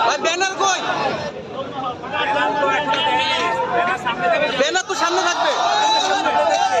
ভাই ব্যানার কই ব্যানার তো সামনে থাকবে হবে দিতে হবে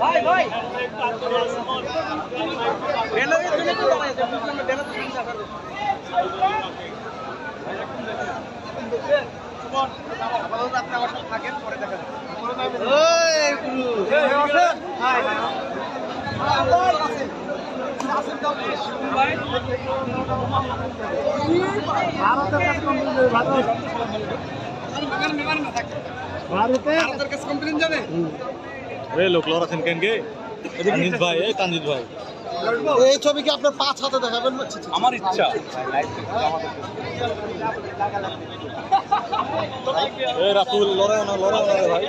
ভাই ভাই ভাই ব্যানারের জন্য তো দাঁড়ায় আছে বুঝলাম না, ব্যানার তো সামনে রাখার কথা। আপাতত আপনি আমার সাথে থাকেন, পরে দেখা যাবে। ওই গুরু, ভাই আছেন? ভাই আছেন। আছেন তো আপনি? ভারতের কাছে যাবে, complaint যাবে? এ লোক লড়াছেন কেন কে তানজিদ ভাই। এই ভাই ছবি কি আপনার পাঁচ হাতে দেখাবেন? আমার ইচ্ছা। এ রাতুল লড়াও না লড়াও না রে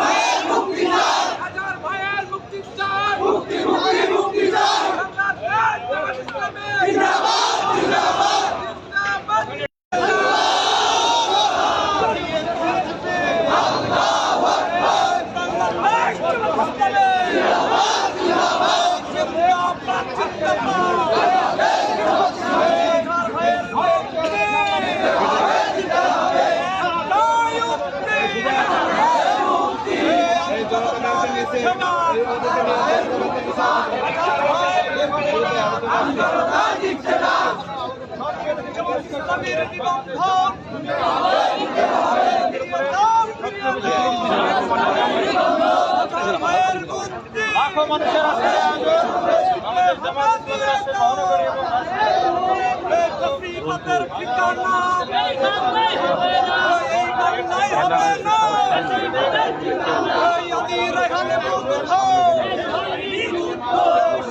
ভাই হাজার ভাইয়ের মুক্তি চাই মুক্তি মুক্তি মুক্তি চাই জিন্দাবাদ জিন্দাবাদ জিন্দাবাদ লাখো মানুষের আমাদের জামাত মহানগরী এবং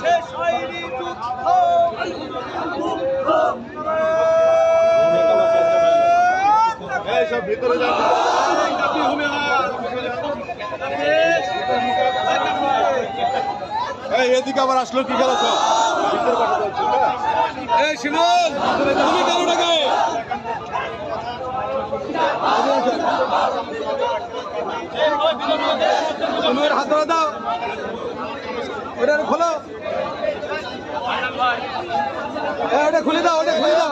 শেষ হয়নি ভিতরে এই আসলো, কি তুমি কেন তুমি হাত দাও। ওটা খোলো। ওটা খুলে দাও, ওটা খুলে দাও।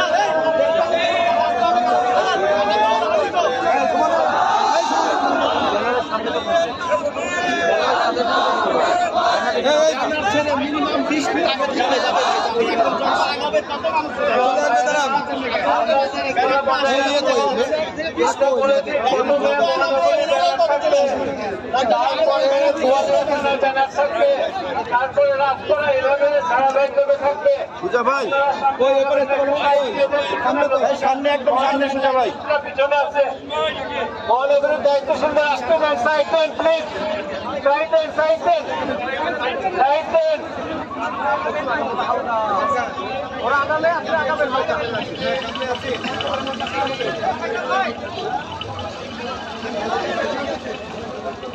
আল্লাহু মিনিমাম বিশ ফিট আগে চলে যাবে একদম যত আগাবে তারপরে রাস্তাটা এভাবে ধারাবাহিকভাবে থাকবে। সুজা ভাই ওই এবারে সামনে তো সামনে একদম সামনে সুজা ভাই। পিছনে আছে। মহানগরের দায়িত্বশীলরা আসতে দেন। সাইড দেন প্লিজ সাইড দেন সাইড দেন। সাইড দেন। ওরা আগালে আপনি আগাবেন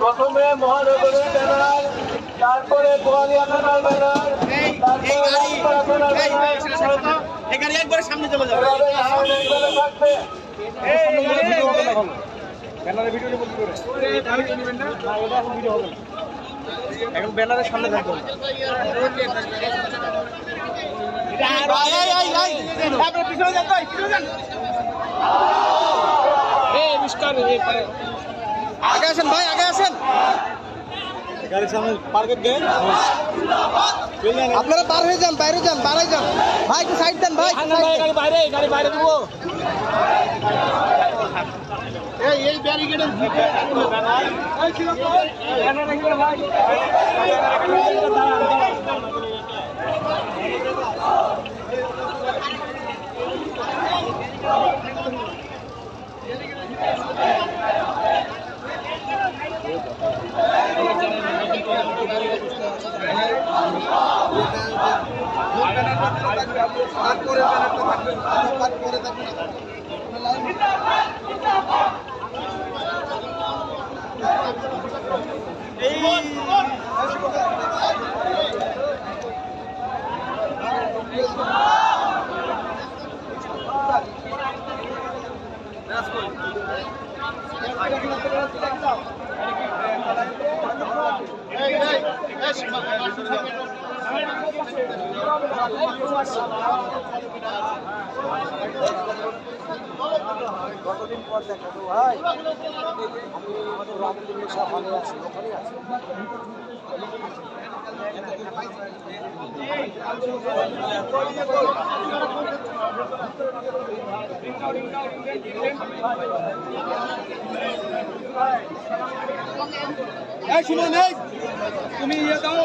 প্রথমে মহানগরের ব্যানার তারপরে ব্যানার এই গাড়ি একবারে সামনে চলে যাবে। এখন ব্যানারের সামনে থাকবে। পিছনে যান ভাই পিছনে যান। আগে আসেন ভাই আগে আসেন গাড়ির সামনে পার্কেট দেন আপনারা পার হয়ে যান বাইরে যান বাইরে যান ভাই একটু সাইড দেন ভাই গাড়ি বাইরে গাড়ি বাইরে দেবো এই এই ব্যারিকেডের কতদিন পর দেখা তো ভাই আমাদের সব ভালো আছে ওখানে আছে। তুমি ইয়ে দাও।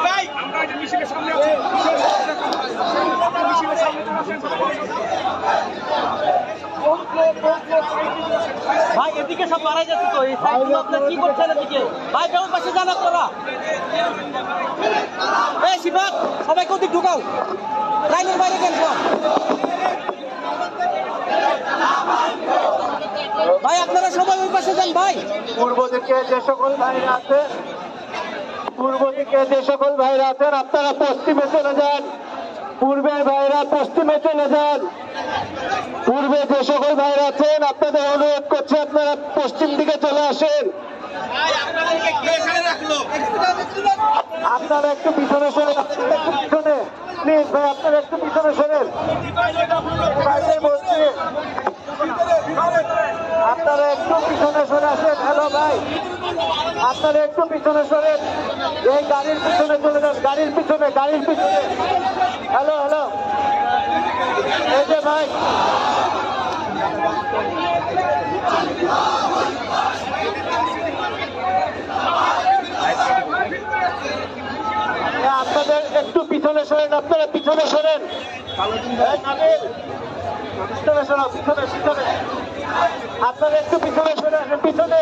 দাও সুবল সবার কাছে নিয়ে যান ভাই এদিকে সব মারা যাচ্ছে তো এই সাইডগুলো আপনার কি করছেন এদিকে? ভাই কেমন পাশে যান আপনারা। এই শিবাক সবাইকে ওদিক ঢুকাও। লাইনের বাইরে কেন ভাই আপনারা সবাই ওই পাশে যান ভাই। পূর্ব দিকে যে সকল ভাইরা আছেন পূর্ব দিকে যে সকল ভাইরা আছেন, আপনারা পশ্চিমে চলে যান। পূর্বের ভাইরা পশ্চিমে চলে যান। পূর্বে যে সকল ভাইরা আছেন, আপনাদের অনুরোধ করছি আপনারা পশ্চিম দিকে চলে আসেন। আপনারা একটু পিছনে সরেন একটু পিছনে, প্লিজ ভাই, আপনারা একটু পিছনে সরেন। বলছি আপনারা একটু পিছনে সরে আসেন। হ্যালো ভাই। আপনারা একটু পিছনে সরেন। এই গাড়ির পিছনে চলে যান, গাড়ির পিছনে গাড়ির পিছনে। হ্যালো হ্যালো এই যে ভাই। আপনাদের একটু পিছনে সরেন, আপনারা পিছনে সরেন। পিছনে পিছনে পিছনে। আপনারা একটু পিছনে।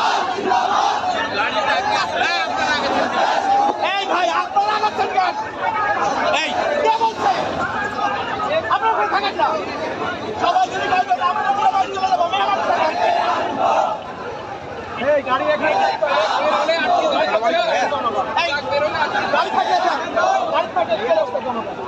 গাড়ি এখানে গাড়ি থাকে। গাড়ি থাকে? জনগণ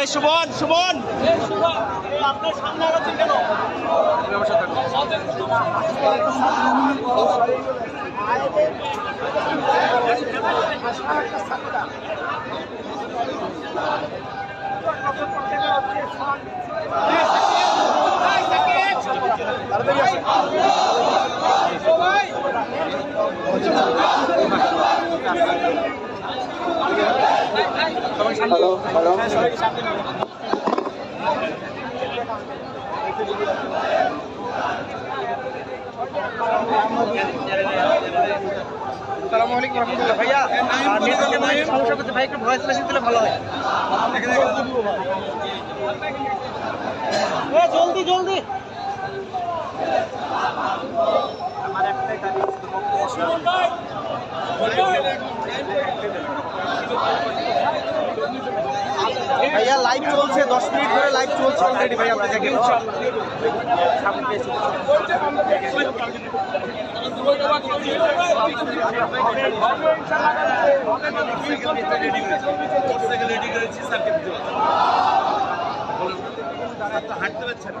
এই সুমন সুমন। আপনার সামনে আগাচ্ছেন কেন হ্যালো হ্যালো আসসালামু আলাইকুম রহমতুল্লাহ। ভাইয়া আর নেটওয়ার্কে হয় সমস্যা করছে ভাই একটু ভয়েস মেসেজ দিলে ভালো হয়। এ জলদি জলদি। ভাইয়া লাইভ চলছে, দশ মিনিট ধরে লাইভ চলছে অলরেডি ভাই আপনি দেখেন। হাঁটতে পারছে না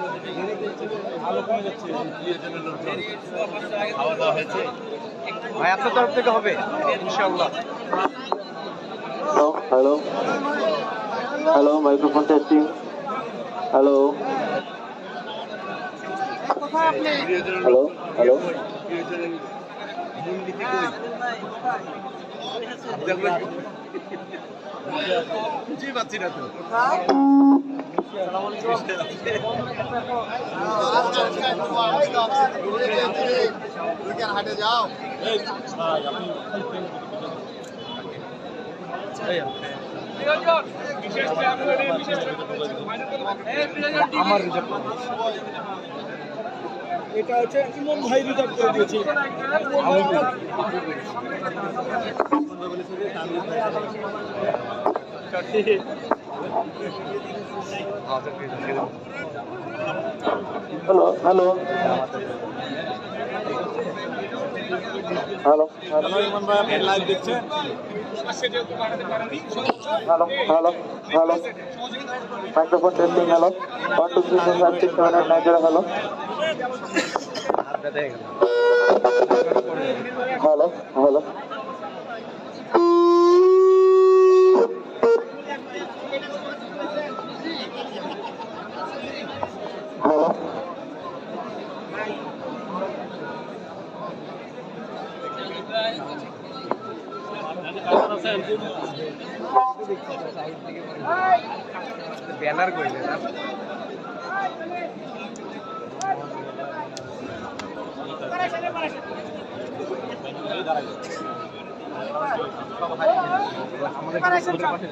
হ্যালো হ্যালো ভাই আপনার তরফ থেকে হবে ইনশাআল্লাহ। Hello hello. Hello microphone testing hello. Hello hello. বুঝতেই পারছি না তো। হাটে যাও আমার এটা হচ্ছে ইমন ভাই রিজার্ভ করে দিয়েছে hello hello hello hello Emon ভাই আপনি লাইভ দেখছেন hello hello hello microphone testing hello one two three four five six seven eight nine zero hello hello hello banner কইলে না আমাদের।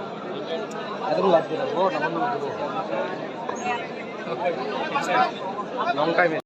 টাইমে